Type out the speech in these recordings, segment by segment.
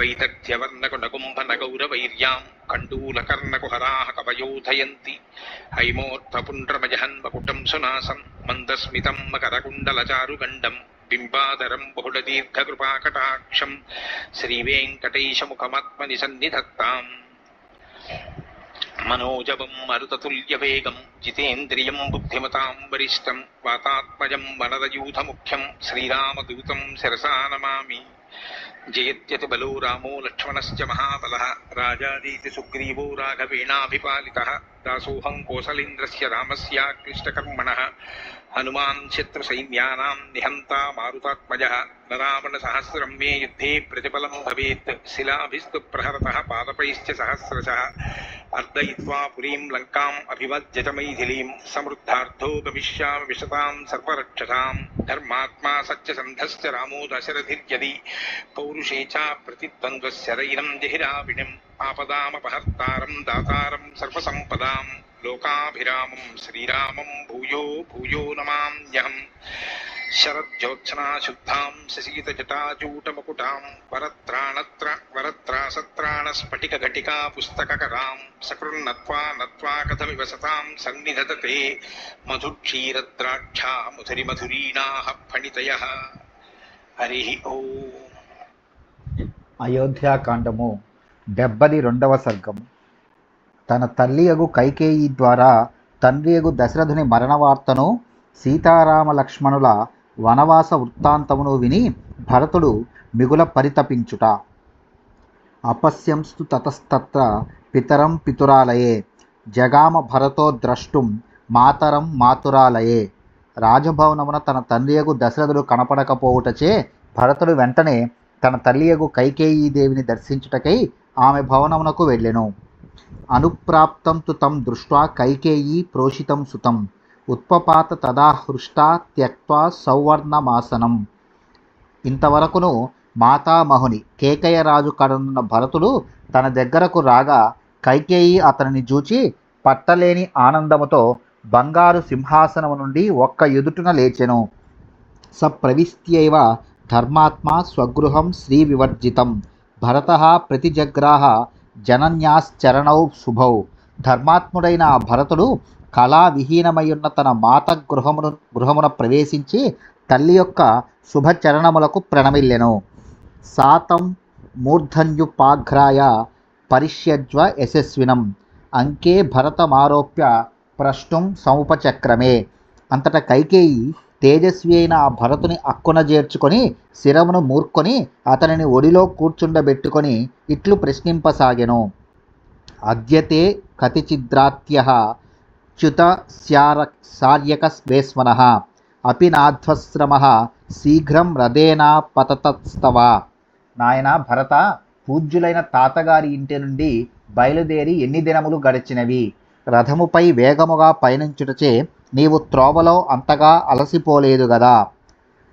వైదగ్ధ్యవర్ణకునగుంభనగౌరవైర్యాం కండూలకర్ణకుహరాः కవయోధయంతి హైమోర్ధపుండ్రమజహన్మకుటం సునాసం మందస్మితం మకరకుండలచారుగండం బింబాదరం బహుళదీర్ఘకృపాకటాక్షం శ్రీవేంకటేశముఖమాత్మని సన్నిధత్తాం మనోజవం మరుతతుల్యవేగం జితేంద్రియం బుద్ధిమతాం వరిష్టం వాతాత్మజం వనరయూథముఖ్యం శ్రీరామదూతం శిరసా నమామి जयत्यति बलो रामो लक्ष्मणस्य महाबलः, राजादीति सुग्रीवो राघवेणाभिपालितः, दासोऽहं कोसलेन्द्रस्य रामस्याक्लिष्टकर्मणः, हनुमान् क्षेत्रसैन्यानां निहन्ता मारुतात्मजः न रावणसहस्रं मे युद्धे प्रतिफलं भवेत्, शिलाभिस्तु प्रहरतः पादपैश्च सहस्रशः, अर्दयित्वा पुरीं लङ्काम् अभिवज्यत मैथिलीं, समृद्धार्थो गमिष्यामि विशतां सर्वरक्षसां, धर्मात्मा सच्चसन्धश्च रामो दशरथिर्यदि पौरुषे च प्रतिद्वन्द्वस्यरयिनम् जहिराविणम् आपदामपहर्तारम् दातारम् सर्वसम्पदाम् लोकाभिरामम् श्रीरामम् भूयो भूयो नमाम्यहम् शरज्योत्सनाशुद्धां सशीतजटाचूटमकुटां वरत्राणत्र, वरत्रासत्राणस्फटिकघटिका पुस्तककराम् सकृन्नत्वा नत्वा कथमिव सन्निधतते मधुक्षीरद्राक्षा मधुरिमधुरीणाः फणितयः। हरिः ओम्। అయోధ్యాకాండము డెబ్బది రెండవ సర్గము తన తల్లియగు కైకేయి ద్వారా తండ్రియగు దశరథుని మరణ వార్తను సీతారామ లక్ష్మణుల వనవాస వృత్తాంతమును విని భరతుడు మిగుల పరితపించుట. అపశ్యంస్తు తతస్తత్ర పితరం పితురాలయే జగామ భరతో ద్రష్టుం మాతరం మాతురాలయే. రాజభవనమున తన తండ్రియగు దశరథుడు కనపడకపోవుటచే భరతుడు వెంటనే తన తల్లియగు కైకేయీదేవిని దర్శించుటకై ఆమె భవనమునకు వెళ్ళెను. అనుప్రాప్తం తు తం దృష్ట్వా కైకేయీ ప్రోషితం సుతం. ఉత్పపాత తదా హృష్టా త్యక్వా సౌవర్ణమాసనం. ఇంతవరకును మాతామహుని కేకయ్యరాజు కడనున్న భరతుడు తన దగ్గరకు రాగా కైకేయి అతనిని చూచి పట్టలేని ఆనందముతో బంగారు సింహాసనము నుండి ఒక్క ఎదుటున లేచెను. స ధర్మాత్మా స్వగృహం శ్రీ వివర్జితం భరత ప్రతిజగ్రాహ జనన్యాశ్చరణౌ శుభౌ ధర్మాత్ముడైన భరతుడు భరతుడు కళావిహీనమయ్యున్న తన మాత గృహమును గృహమున ప్రవేశించి తల్లి యొక్క శుభచరణములకు ప్రణమిల్లెను. సాతం మూర్ధన్యుపాఘ్రాయ పరిష్యజ్వ యశస్వినం। అంకే భరతమారోప్య ప్రష్టుం సముపచక్రమే। అంతట కైకేయి తేజస్వి అయిన ఆ భరతుని అక్కున చేర్చుకొని శిరమును మూర్కొని అతనిని ఒడిలో కూర్చుండబెట్టుకొని ఇట్లు ప్రశ్నింపసాగెను. అద్యతే కతిచిద్రాత్య చ్యుత శార శార్యక స్వేస్మన అపి నాధ్వశ్రమ శీఘ్రం రథేనా పతతస్తవ. నాయన భరత పూజ్యులైన తాతగారి ఇంటి నుండి బయలుదేరి ఎన్ని దినములు గడిచినవి? రథముపై వేగముగా పయనించుటచే నీవు త్రోవలో అంతగా అలసిపోలేదు గదా.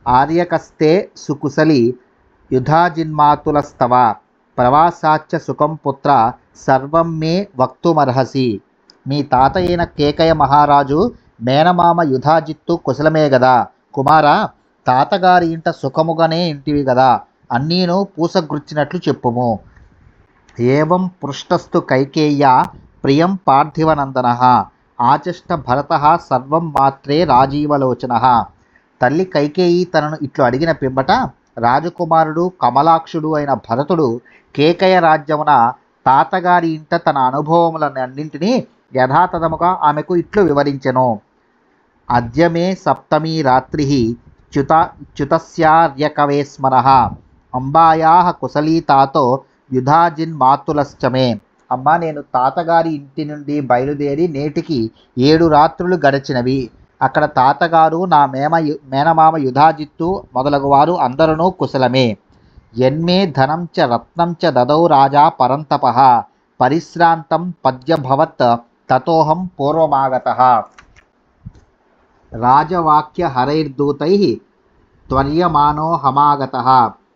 ఆర్యకస్తే సుకుశలి యుధాజిన్మాతులస్తవ. ప్రవాసాచ్చ సుఖం పుత్ర సర్వం మే వక్తుమర్హసి. మీ తాత అయిన కేకయ మహారాజు మేనమామ యుధాజిత్తు కుశలమే గదా. కుమారా తాతగారి ఇంట సుఖముగానే ఇంటివి గదా. అన్నీను పూసగృచ్చినట్లు చెప్పుము. ఏవం పృష్టస్థు కైకేయ్య ప్రియం పార్థివనందన. ఆచష్ట భరత సర్వం మాత్రే రాజీవలోచన. తల్లి కైకేయి తనను ఇట్లు అడిగిన పిమ్మట రాజకుమారుడు కమలాక్షుడు అయిన భరతుడు కేకయ రాజ్యమున తాతగారి ఇంట తన అనుభవములన్నింటినీ యథాతథముగా ఆమెకు ఇట్లు వివరించెను. అద్యమే సప్తమీ రాత్రి చ్యుత చ్యుతస్యార్యకవే స్మరః అంబాయా కుశలీ తాతో యుధాజిన్ మాతులశ్చమే అమ్మ నేను తాతగారి ఇంటి నుండి బయలుదేరి నేటికి ఏడు రాత్రులు గడిచినవి. అక్కడ తాతగారు నా మేమ మేనమామ యుధాజిత్తు మొదలగు వారు అందరూ కుశలమే. యన్మే ధనం చ రత్నం చ దదౌ రాజా పరంతప. పరిశ్రాంతం పద్యభవత్ తతోహం పూర్వమాగత. రాజవాక్య హరైర్దూతై త్వర్యమానో హమాగత.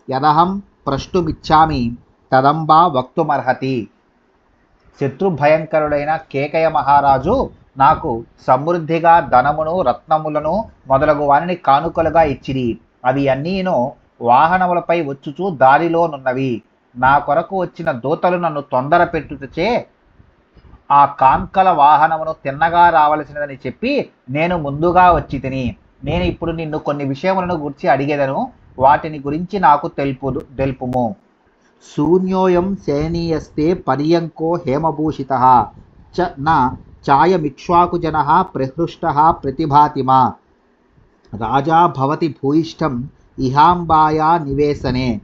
యదహం ప్రష్టుమిచ్చామి తదంబా వక్తుమర్హతి. శత్రు భయంకరుడైన కేకయ మహారాజు నాకు సమృద్ధిగా ధనమును రత్నములను మొదలగు వారిని కానుకలుగా ఇచ్చిరి. అవి అన్నీను వాహనములపై వచ్చుచూ దారిలోనున్నవి నా కొరకు వచ్చిన దూతలు నన్ను తొందర పెట్టుటచే ఆ కాంకల వాహనమును తిన్నగా రావలసినదని చెప్పి నేను ముందుగా వచ్చి తిని నేను ఇప్పుడు నిన్ను కొన్ని విషయములను గురించి అడిగేదను. వాటిని గురించి నాకు తెలుపు తెలుపుము. శూన్యోయం శయనీయస్తే పర్యంకో హేమభూషిత. చ న ఛాయమిక్ష్వాకుజన ప్రహృష్ట ప్రతిభాతిమా. రాజా భవతి భూయిష్టం ఇహాంబాయా నివేశనే.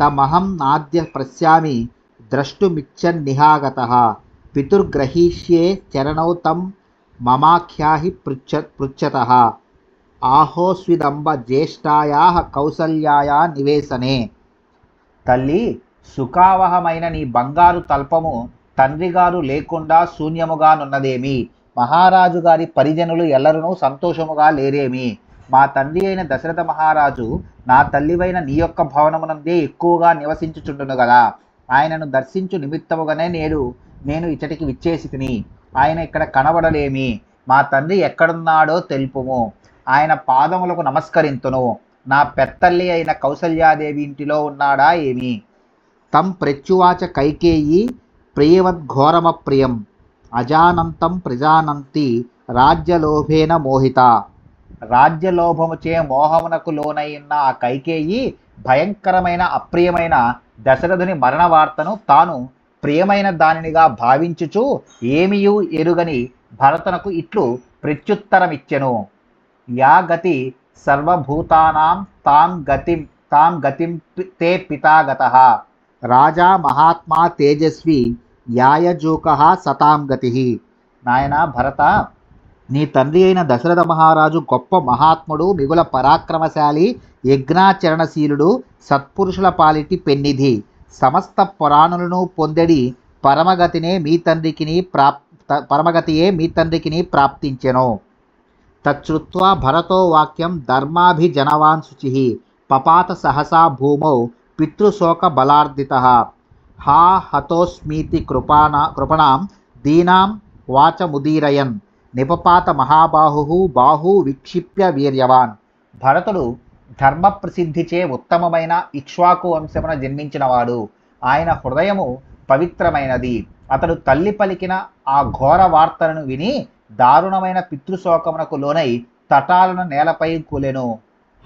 తమహం నాద్య పశ్యామి ద్రష్టుమిచ్చన్నిహాగత. పితుర్గ్రహీష్యే చరణౌ తం మమాఖ్యాహి పృచ్ఛ పృచ్ఛత ఆహోస్విదంబ జ్యేష్ఠాయా కౌసల్యాయా నివేశనే. తల్లి సుఖావహమైన నీ బంగారు తల్పము తండ్రిగారు లేకుండా శూన్యముగానున్నదేమి మహారాజు గారి పరిజనులు ఎల్లరూ సంతోషముగా లేరేమి? మా తండ్రి అయిన దశరథ మహారాజు నా తల్లివైన నీ యొక్క భవనమునందే ఎక్కువగా నివసించుచుండును కదా ఆయనను దర్శించు నిమిత్తముగానే నేడు నేను ఇచ్చటికి విచ్చేసి తిని ఆయన ఇక్కడ కనబడలేమి? మా తండ్రి ఎక్కడున్నాడో తెలుపుము. ఆయన పాదములకు నమస్కరింతును. నా పెత్తల్లి అయిన కౌసల్యాదేవి ఇంటిలో ఉన్నాడా ఏమి? తం ప్రత్యువాచ కైకేయి ప్రియవద్ఘోరమ ప్రియం అజానంతం ప్రజానంతి రాజ్యలోభేన మోహిత. రాజ్యలోభముచే మోహమునకు లోనైన ఆ కైకేయి భయంకరమైన అప్రియమైన దశరథుని మరణ వార్తను తాను ప్రియమైన దానినిగా భావించుచు ఏమియూ ఎరుగని భరతనకు ఇట్లు ప్రత్యుత్తరమిచ్చెను. యా గతి సర్వభూతానాం తాం గతిం తాం గతిం తే పితాగత. రాజా మహాత్మా తేజస్వి యాయజూక సతాం గతి. నాయన భరత నీ తండ్రి అయిన దశరథ మహారాజు గొప్ప మహాత్ముడు మిగుల పరాక్రమశాలి యజ్ఞాచరణశీలుడు సత్పురుషుల పాలిటి పెన్నిధి. సమస్త పురాణులను పొందెడి పరమగతినే మీ తండ్రికిని ప్రాప్ పరమగతియే మీ తండ్రికిని ప్రాప్తించెను. తచ్చుత్వా భరతో వాక్యం ధర్మాభిజనవాన్ శుచి. పపాత సహసా భూమౌ పితృశోక బలార్దిత హా హతోస్మీతి కృపాణ కృపణాం దీనాం వాచముదీరయన్. నిపపాత మహాబాహు బాహు విక్షిప్య వీర్యవాన్. భరతుడు ధర్మ ప్రసిద్ధిచే ఉత్తమమైన ఇక్ష్వాకు వంశమున జన్మించినవాడు. ఆయన హృదయము పవిత్రమైనది. అతడు తల్లి పలికిన ఆ ఘోర వార్తలను విని దారుణమైన పితృశోకమునకు లోనై తటాలను నేలపై కూలెను.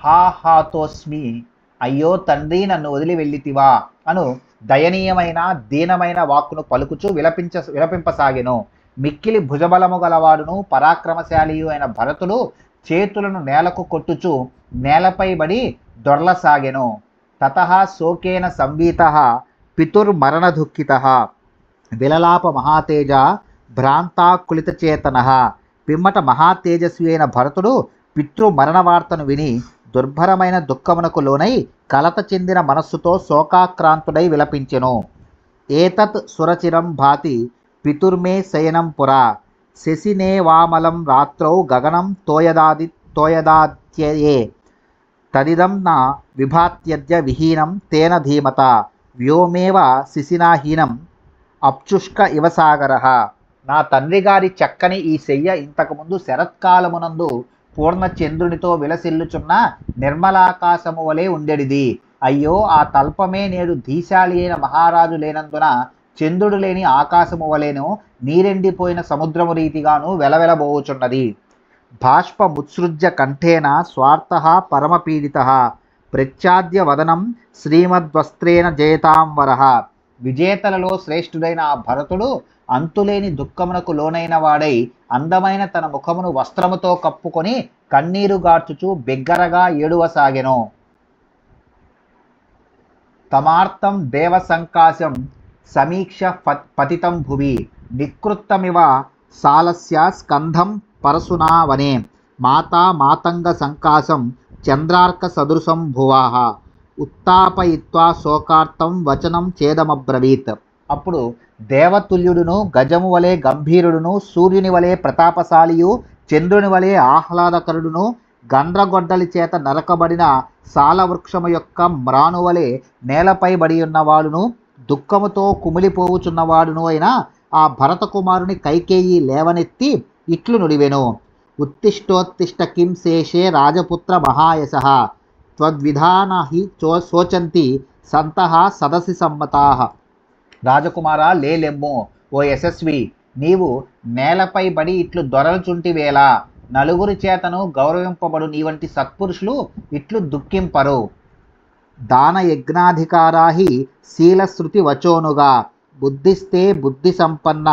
హా హాతోస్మి అయ్యో తండ్రి నన్ను వదిలి వెళ్ళితివా అను దయనీయమైన దీనమైన వాక్కును పలుకుచూ విలపించ విలపింపసాగెను. మిక్కిలి భుజబలము గలవాడును పరాక్రమశాలియు అయిన భరతుడు చేతులను నేలకు కొట్టుచు నేలపై బడి దొర్లసాగెను. తత శోకేన సంవీత పితుర్మరణదుఃఖిత. విలలాప మహాతేజ భ్రాంతాకులితచేతన. పిమ్మట మహాతేజస్వి అయిన భరతుడు పితృమరణ వార్తను విని దుర్భరమైన దుఃఖమునకు లోనై కలత చెందిన మనస్సుతో శోకాక్రాంతుడై విలపించెను. ఏతత్ సురచిరం భాతి పితుర్మే శయనం పురా. శశినేవామలం రాత్రౌ గగనం తోయదాది తోయదాత్యయే. తదిదం నా విభాత్యద్య విహీనం తేన ధీమత. వ్యోమేవ శిశినాహీనం అప్చుష్క ఇవసాగర నా తండ్రి గారి చక్కని ఈ శయ్య ఇంతకుముందు శరత్కాలమునందు పూర్ణ చంద్రునితో విలసిల్లుచున్న నిర్మలాకాశము వలె ఉండెడిది. అయ్యో ఆ తల్పమే నేడు ధీశాలి అయిన మహారాజు లేనందున చంద్రుడు లేని ఆకాశము వలెను నీరెండిపోయిన సముద్రము రీతిగాను వెలవెలబోవుచున్నది. బాష్పముత్సృజ్య కంఠేన స్వార్థ పరమపీడిత. ప్రత్యాద్య వదనం శ్రీమద్వస్త్రేణ జయతాంవర విజేతలలో శ్రేష్ఠుడైన ఆ భరతుడు అంతులేని దుఃఖమునకు లోనైన వాడై అందమైన తన ముఖమును వస్త్రముతో కప్పుకొని కన్నీరు గార్చుచూ బిగ్గరగా ఏడువసాగెను. తమార్థం దేవ సంకాశం సమీక్ష పతితం భువి. నికృత్తమివ సాలస్య స్కంధం పరశునావనే. మాతా మాతంగ సంకాశం చంద్రార్క సదృశం భువాహ ఉత్తాపయిత్వా శోకార్థం వచనం చేదమబ్రవీత్ అప్పుడు దేవతుల్యుడును గజము వలె గంభీరుడును సూర్యుని వలె ప్రతాపశాలియు చంద్రుని వలె ఆహ్లాదకరుడును గండ్రగొడ్డలి చేత నరకబడిన సాలవృక్షము యొక్క మ్రానువలే నేలపై బడి ఉన్నవాడును దుఃఖముతో కుమిలిపోవుచున్నవాడును అయిన ఆ భరత కుమారుని కైకేయి లేవనెత్తి ఇట్లు నుడివెను. ఉత్తిష్టోత్తిష్ట కిం శేషే రాజపుత్ర మహాయశ. త్వద్విధాన హి చో శోచంతి సంతః సదసి సమ్మతాః. రాజకుమార లేలెమ్ము ఓ యశస్వి నీవు నేలపై బడి ఇట్లు దొరలుచుంటివేళ. నలుగురి చేతను గౌరవింపబడు నీ వంటి సత్పురుషులు ఇట్లు దుఃఖింపరు. దాన యజ్ఞాధికారాహి శీలశ్రుతి వచోనుగా. బుద్ధిస్తే బుద్ధి సంపన్న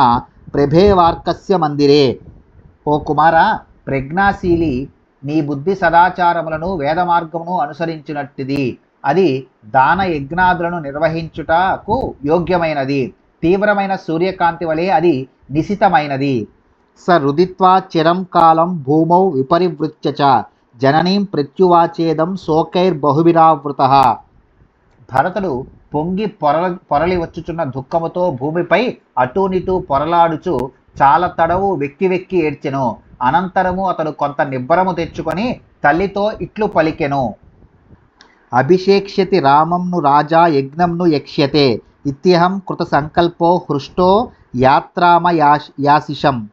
ప్రభేవార్కస్య మందిరే. ఓ కుమార ప్రజ్ఞాశీలి నీ బుద్ధి సదాచారములను వేద మార్గమును అనుసరించినట్టిది. అది దాన యజ్ఞాదులను నిర్వహించుటకు యోగ్యమైనది. తీవ్రమైన సూర్యకాంతి వలె అది నిశితమైనది. స రుదిత్వా చిరం కాలం భూమౌ విపరివృత్య జననీం ప్రత్యువాచేదం శోకైర్బహుభిరావృత భరతుడు పొంగి పొరల పొరలి వచ్చుచున్న దుఃఖముతో భూమిపై అటూనిటూ పొరలాడుచు చాలా తడవు వెక్కి వెక్కి ఏడ్చెను. అనంతరము అతడు కొంత నిబ్బరము తెచ్చుకొని తల్లితో ఇట్లు పలికెను. అభిషేక్ష్యతి రామంను రాజా యజ్ఞంను యక్ష్యతే. ఇత్యహం కృత సంకల్పో హృష్టో యాత్రామ యాశ్ యాశిషం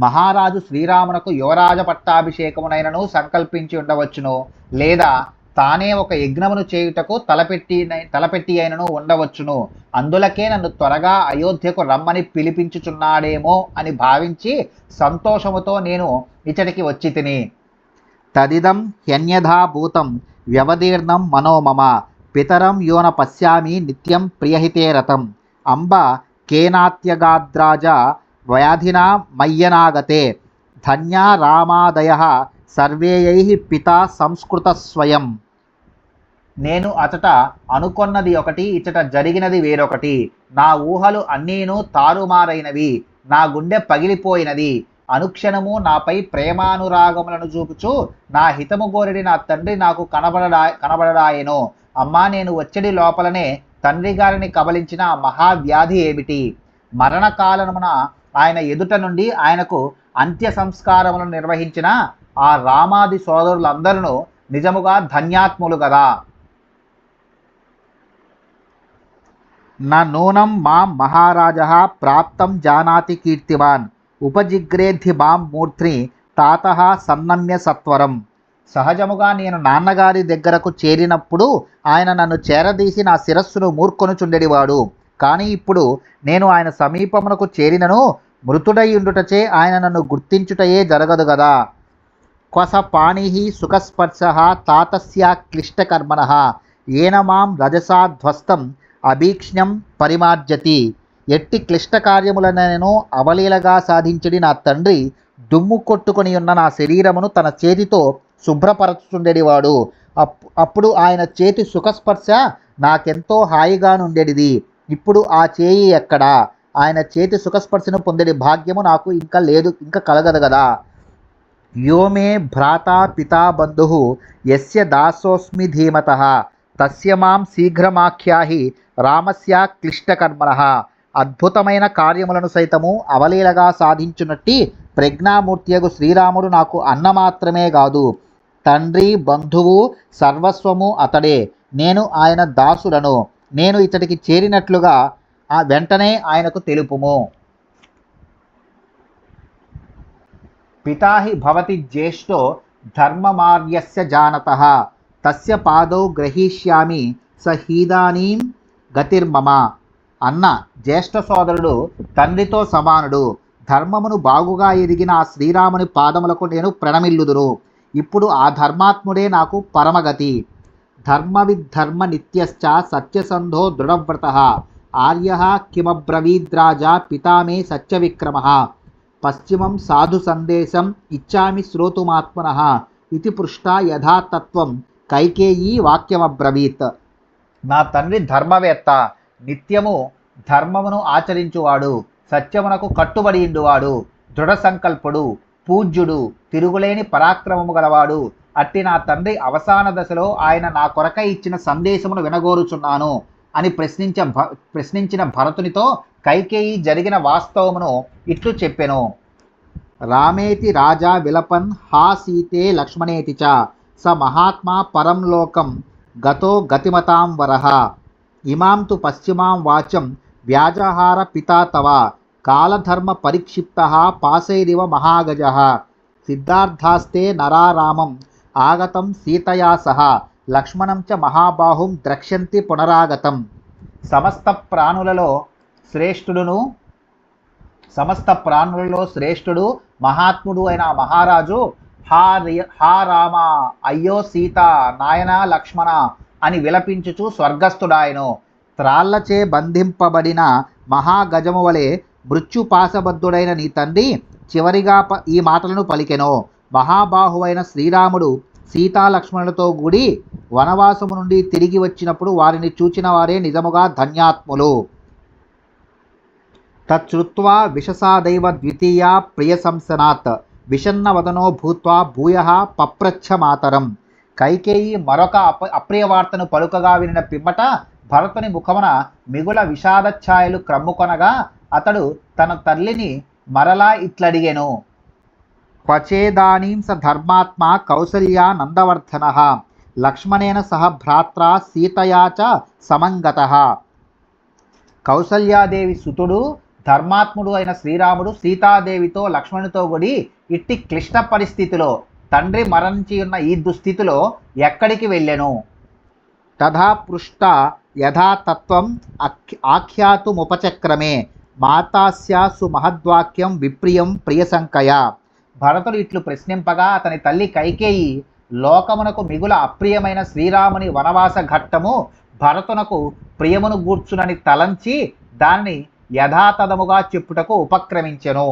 మహారాజు శ్రీరామునకు యువరాజ పట్టాభిషేకమునైనను సంకల్పించి ఉండవచ్చును. లేదా తానే ఒక యజ్ఞమును చేయుటకు తలపెట్టి తలపెట్టి అయినను ఉండవచ్చును. అందులకే నన్ను త్వరగా అయోధ్యకు రమ్మని పిలిపించుచున్నాడేమో అని భావించి సంతోషముతో నేను ఇచ్చటికి వచ్చి తిని. తదిదం హ్యన్యథాభూతం. వ్యవదీర్ణం మనోమమ పితరం యోన పశ్యామి నిత్యం ప్రియహితే రథం. అంబ కేనాత్యగాద్రాజ వ్యాధినా మయ్యనాగతే. ధన్యా రామాదయ సర్వేయై పితా సంస్కృత స్వయం. నేను అచట అనుకొన్నది ఒకటి ఇచ్చట జరిగినది వేరొకటి. నా ఊహలు అన్నీను తారుమారైనవి. నా గుండె పగిలిపోయినది. అనుక్షణము నాపై ప్రేమానురాగములను చూపుచు నా హితము గోరిడి నా తండ్రి నాకు కనబడడా కనబడడాయెను. అమ్మా నేను వచ్చడి లోపలనే తండ్రి గారిని కబలించిన మహావ్యాధి ఏమిటి? మరణకాలమున ఆయన ఎదుట నుండి ఆయనకు అంత్య సంస్కారములను నిర్వహించిన ఆ రామాది సోదరులందరూ నిజముగా ధన్యాత్ములు కదా నా నూనం మాం మహారాజ ప్రాప్తం జానాతి కీర్తివాన్. ఉపజిగ్రేద్ధి బాం మూర్తి తాత సన్నమ్య సత్వరం. సహజముగా నేను నాన్నగారి దగ్గరకు చేరినప్పుడు ఆయన నన్ను చేరదీసి నా శిరస్సును మూర్కొనుచుండెడివాడు. కానీ ఇప్పుడు నేను ఆయన సమీపమునకు చేరినను మృతుడై ఉండుటచే ఆయన నన్ను గుర్తించుటయే జరగదు గదా. క్వస పాణి సుఖస్పర్శ తాతస్య క్లిష్టకర్మణ. ఏన మాం రజసా ధ్వస్తం అభీక్ష్ణం పరిమార్జతి. ఎట్టి క్లిష్ట కార్యములనైనను అవలీలగా సాధించడి నా తండ్రి దుమ్ము కొట్టుకొని ఉన్న నా శరీరమును తన చేతితో శుభ్రపరచుచుండెడివాడు. అప్ అప్పుడు ఆయన చేతి సుఖస్పర్శ నాకెంతో హాయిగా నుండేది ఇప్పుడు ఆ చేయి ఎక్కడా? ఆయన చేతి సుఖస్పర్శను పొందేడి భాగ్యము నాకు ఇంకా లేదు ఇంకా కలగదు కదా యోమే భ్రాత పితా బంధు ఎస్య దాసోస్మి ధీమత. తస్య మాం శీఘ్రమాఖ్యాహి రామస్య క్లిష్టకర్మణ. అద్భుతమైన కార్యములను సైతము అవలీలగా సాధించునట్టి ప్రజ్ఞామూర్తియగు శ్రీరాముడు నాకు అన్న మాత్రమే కాదు. తండ్రి బంధువు సర్వస్వము అతడే. నేను ఆయన దాసుడను. నేను ఇతడికి చేరినట్లుగా ఆ వెంటనే ఆయనకు తెలుపుము. పితాహి భవతి జ్యేష్ఠో ధర్మమార్యస్య జానత. తస్య పాదౌ గ్రహీష్యామి స హీదానీం గతిర్మమ. అన్న జ్యేష్ఠ సోదరుడు తండ్రితో సమానుడు. ధర్మమును బాగుగా ఎదిగిన ఆ శ్రీరాముని పాదములకు నేను ప్రణమిల్లుదును ఇప్పుడు ఆ ధర్మాత్ముడే నాకు పరమగతి. ధర్మవిద్ధర్మ నిత్యశ్చ సత్యసంధో దృఢవ్రత. ఆర్య కిమబ్రవీద్రాజా పితామే సత్యవిక్రమ. పశ్చిమం సాధు సందేశం ఇచ్చామి శ్రోతుమాత్మన. ఇది పృష్టా యథాతత్వం. కైకేయీ వాక్యమబ్రవీత్. నా తండ్రి ధర్మవేత్త. నిత్యము ధర్మమును ఆచరించువాడు సత్యమునకు కట్టుబడి ఉండువాడు దృఢ సంకల్పుడు పూజ్యుడు తిరుగులేని పరాక్రమము గలవాడు. అట్టి నా తండ్రి అవసాన దశలో ఆయన నా కొరకై ఇచ్చిన సందేశమును వినగోరుచున్నాను అని ప్రశ్నించ భ- ప్రశ్నించిన భరతునితో కైకేయి జరిగిన వాస్తవమును ఇట్లు చెప్పెను. రామేతి రాజా విలపన్ హా సీతే లక్ష్మణేతి చ స మహాత్మా పరం లోకం గతో గతిమతాం వరహ ఇమాం తు పశ్చిమాం వాచం వ్యాజహార పితా తవ కాలధర్మ పరిక్షిప్త పాశైరివ మహాగజ సిద్ధార్థాస్తే నరారామం ఆగతం సీతయా సహ లక్ష్మణం చ మహాబాహుం ద్రక్ష్యంతి పునరాగతం సమస్త ప్రాణులలో శ్రేష్ఠుడును సమస్త ప్రాణులలో శ్రేష్ఠుడు మహాత్ముడు అయిన మహారాజు హా రి- హా రామ అయ్యో సీత నాయన లక్ష్మణ అని విలపించుచు స్వర్గస్థుడాయను. త్రాళ్ళచే బంధింపబడిన మహాగజము వలె మృత్యుపాసబద్ధుడైన నీ తండ్రి చివరిగా ప- ఈ మాటలను పలికెను. మహాబాహువైన శ్రీరాముడు సీతాలక్ష్మణులతో కూడి వనవాసము నుండి తిరిగి వచ్చినప్పుడు వారిని చూచిన వారే నిజముగా ధన్యాత్ములు. తచ్చుత్వా విషసాదైవ ద్వితీయా ప్రియసంసనాత్ విషన్నవదనో భూత్వా భూయ పప్రచ్ఛ మాతరం కైకేయి మరొక అప అప్రియ వార్తను పలుకగా వినిన పిమ్మట భరతుని ముఖమున మిగుల విషాదఛాయలు క్రమ్ముకొనగా అతడు తన తల్లిని మరలా ఇట్లడిగెను. క్వచేదానీం స ధర్మాత్మ కౌసల్యా నందవర్ధన. లక్ష్మణేన సహ భ్రాత్రా సీతయా చ సమంగత. కౌసల్యాదేవి సుతుడు ధర్మాత్ముడు అయిన శ్రీరాముడు సీతాదేవితో లక్ష్మణుతో కూడి ఇట్టి క్లిష్ట పరిస్థితిలో తండ్రి మరణించి ఉన్న ఈ దుస్థితిలో ఎక్కడికి వెళ్ళెను? తథా పృష్ట యథాతత్వం ఆఖ్యాతుముపచక్రమే మాతాస్యాసు మహద్వాక్యం విప్రియం ప్రియసంకయ. భరతుడు ఇట్లు ప్రశ్నింపగా అతని తల్లి కైకేయి లోకమునకు మిగుల అప్రియమైన శ్రీరాముని వనవాస ఘట్టము భరతునకు ప్రియమును గూర్చునని తలంచి దానిని యథాతథముగా చెప్పుటకు ఉపక్రమించెను.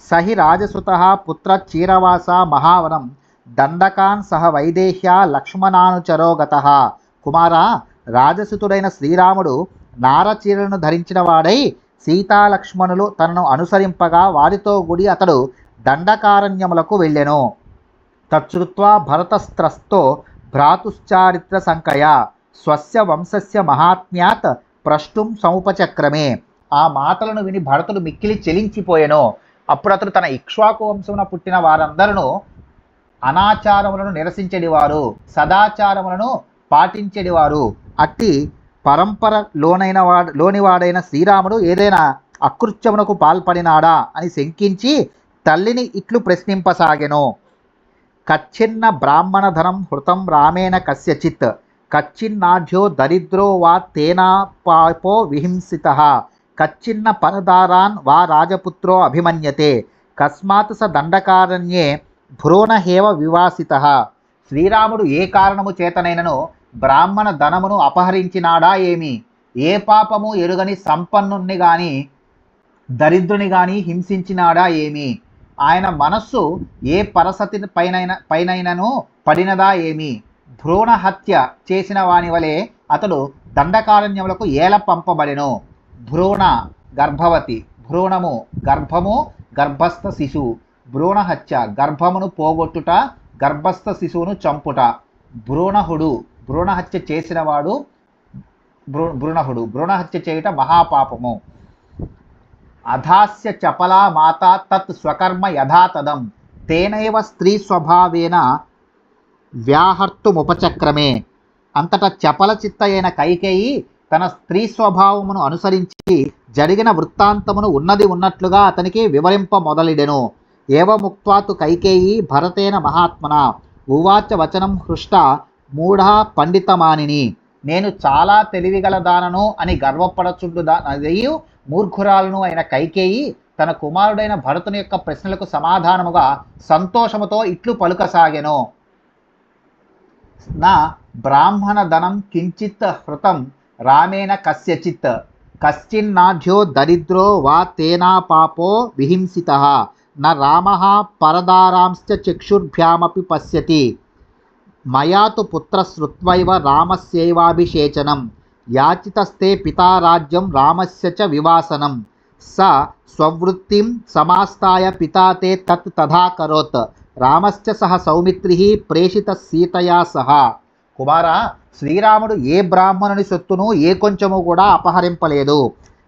సహి రాజసుత పుత్ర చీరవాస మహావనం దండకాన్ సహ వైదేహ్య లక్ష్మణానుచరోగత కుమార రాజసుతుడైన శ్రీరాముడు నారచీరలను ధరించిన వాడై సీతాలక్ష్మణులు తనను అనుసరింపగా వారితో గుడి అతడు దండకారణ్యములకు వెళ్ళెను. తచ్చుత్వా భరతస్త్రస్తో భ్రాతుశ్చారిత్ర సంకయ స్వస్య వంశస్య మహాత్మ్యాత్ ప్రష్టుం సముపచక్రమే. ఆ మాటలను విని భరతుడు మిక్కిలి చెలించిపోయెను. అప్పుడు అతడు తన ఇక్ష్వాకు వంశమున పుట్టిన వారందరూ అనాచారములను నిరసించడివారు సదాచారములను పాటించడివారు. అట్టి పరంపర లోనైన వాడు లోనివాడైన శ్రీరాముడు ఏదైనా అకృత్యమునకు పాల్పడినాడా అని శంకించి తల్లిని ఇట్లు ప్రశ్నింపసాగెను. కచ్చిన్న బ్రాహ్మణ ధనం హృతం రామేణ కస్యచిత్ కచ్చిన్నాఢ్యో దరిద్రో వా తేనా పాపో విహింసిత కచ్చిన్న పరదారాన్ వా రాజపుత్రో అభిమన్యతే. కస్మాత్ స దండకారణ్యే భ్రూణహేవ వివాసిత. శ్రీరాముడు ఏ కారణము చేతనైనను బ్రాహ్మణ ధనమును అపహరించినాడా ఏమి? ఏ పాపము ఎరుగని సంపన్నుణ్ణి గాని దరిద్రుని గాని హింసించినాడా ఏమి? ఆయన మనస్సు ఏ పరసతి పైన పైనైనను పడినదా ఏమి? భ్రూణ హత్య చేసిన వాని వలె అతడు దండకారణ్యములకు ఏల పంపబడెను. భ్రూణ గర్భవతి. భ్రూణము గర్భము గర్భస్థ శిశువు భ్రూణ హత్య గర్భమును పోగొట్టుట గర్భస్థ శిశువును చంపుట. భ్రూణహుడు భ్రూణహత్య చేసినవాడు భ్రూ భ్రూణహుడు. భ్రూణహత్య చేయుట మహాపాపము. అధాస్య చపలా మాత తత్ స్వకర్మ యథాతథం తేనైవ స్త్రీ స్వభావేన వ్యాహర్తుముపచక్రమే. అంతటా చపల చిత్త అయిన కైకేయి తన స్త్రీ స్వభావమును అనుసరించి జరిగిన వృత్తాంతమును ఉన్నది ఉన్నట్లుగా అతనికి వివరింప మొదలిడెను ఏవముక్త్వాతు కైకేయి భరతేన మహాత్మన. ఉవాచ వచనం హృష్ట మూఢ పండితమానిని. నేను చాలా తెలివిగల దానను అని గర్వపడచుండు అదయు మూర్ఖురాలను అయిన కైకేయి తన కుమారుడైన భరతుని యొక్క ప్రశ్నలకు సమాధానముగా సంతోషముతో ఇట్లు పలుకసాగెను. నా బ్రాహ్మణ ధనం కించిత్ హృతం రామేణ కస్యచిత్. కశ్చిన్నాఢ్యో దరిద్రో వా తేనా పాపో విహింసిత. న రామ పరదారాంశ్చ చక్షుర్భ్యామపి పశ్యతి. మయా తు పుత్రశ్రుత్వైవ రామస్యైవాభిషేచనం. యాచితస్తే పితారాజ్యం రామస్య చ వివాసనం. స స్వవృత్తిం సమాస్తాయ పితా తే తత్ తథాకరోత్ రామస్య సహ సౌమిత్రి ప్రేషిత సీతయా సహ. కుమారా శ్రీరాముడు ఏ బ్రాహ్మణుని సొత్తును ఏ కొంచెము కూడా అపహరింపలేదు.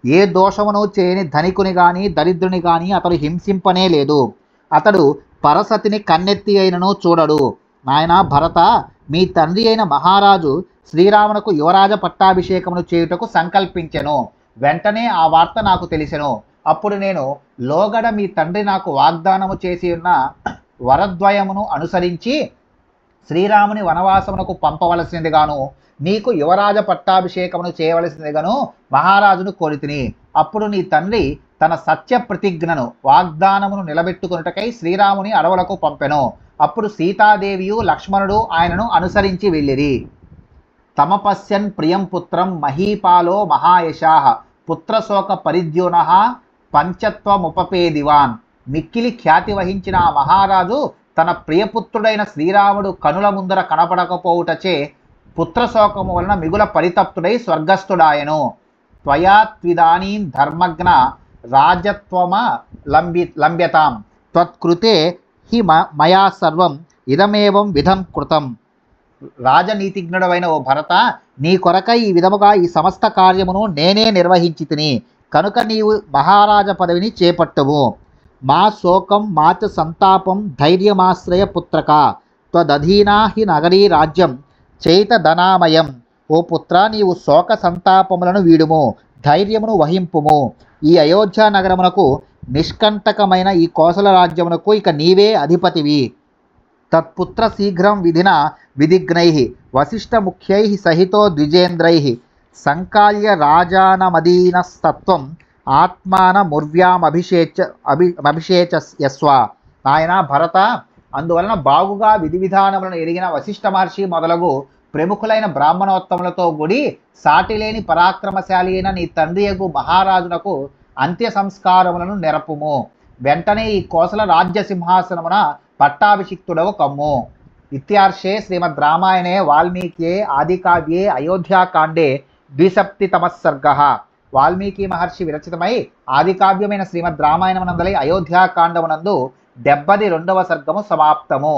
ఏ దోషమును చేయని ధనికుని కానీ దరిద్రుని కానీ అతడు హింసింపనే లేదు. అతడు పరసతిని కన్నెత్తి అయినను చూడడు. నాయన భరత మీ తండ్రి అయిన మహారాజు శ్రీరామునకు యువరాజ పట్టాభిషేకమును చేయుటకు సంకల్పించెను. వెంటనే ఆ వార్త నాకు తెలిసెను. అప్పుడు నేను లోగడ మీ తండ్రి నాకు వాగ్దానము చేసి ఉన్న వరద్వయమును అనుసరించి శ్రీరాముని వనవాసమునకు పంపవలసినదిగాను నీకు యువరాజ పట్టాభిషేకమును చేయవలసినదిగాను మహారాజును కోరితిని. అప్పుడు నీ తండ్రి తన సత్య ప్రతిజ్ఞను వాగ్దానమును నిలబెట్టుకున్నటకై శ్రీరాముని అడవులకు పంపెను. అప్పుడు సీతాదేవియు లక్ష్మణుడు ఆయనను అనుసరించి వెళ్ళిరి. తమపశ్యన్ ప్రియం పుత్రం మహీపాలో మహాయశా పుత్రశోక పరిద్యూన పంచత్వముపపేదివాన్. మిక్కిలి ఖ్యాతి వహించిన ఆ మహారాజు తన ప్రియపుత్రుడైన శ్రీరాముడు కనుల ముందర కనపడకపోవుటచే పుత్రశోకము వలన మిగుల పరితప్తుడై స్వర్గస్థుడాయను. త్వయా త్విదానీం ధర్మజ్ఞ రాజత్వమ లంబి లంబ్యతాం. త్వత్కృతే హి మ మయా సర్వం ఇదమేవం విధం కృతం. రాజనీతిజ్ఞుడవైన ఓ భరత నీ కొరకై ఈ విధముగా ఈ సమస్త కార్యమును నేనే నిర్వహించి తిని కనుక నీవు మహారాజ పదవిని చేపట్టవు మా శోకం మాచ సంతాపం ధైర్యమాశ్రయ పుత్రక త్వదధీనా హి నగరీ రాజ్యం చైతధనామయం ఓ పుత్ర నీవు శోక సంతాపములను వీడుము ధైర్యమును వహింపుము. ఈ అయోధ్య నగరమునకు నిష్కంటకమైన ఈ కోసల రాజ్యమునకు ఇక నీవే అధిపతివి. తత్పుత్ర శీఘ్రం విధిన విధిఘ్నై వశిష్ఠముఖ్యై సహితో ద్విజేంద్రై. సంకాల్య రాజానమదీనస్తత్వం ఆత్మానముర్వ్యామభిషేచ అభి అభిషేచస్వ నాయన భరత అందువలన బాగుగా విధి విధానములను ఎరిగిన వశిష్ఠ మహర్షి మొదలగు ప్రముఖులైన బ్రాహ్మణోత్తములతో గుడి సాటిలేని పరాక్రమశాలి అయిన నీ తండ్రియగు మహారాజునకు అంత్య సంస్కారములను నెరపుము. వెంటనే ఈ కోసల రాజ్య సింహాసనమున పట్టాభిషిక్తుడవు కమ్ము. ఇత్యార్షే శ్రీమద్ రామాయణే వాల్మీకియే ఆదికావ్యే అయోధ్యాకాండే ద్విసప్తితమः సర్గः వాల్మీకి మహర్షి విరచితమై ఆదికావ్యమైన శ్రీమద్ రామాయణమునందలై అయోధ్యాకాండమునందు డెబ్బది రెండవ సర్గము సమాప్తము.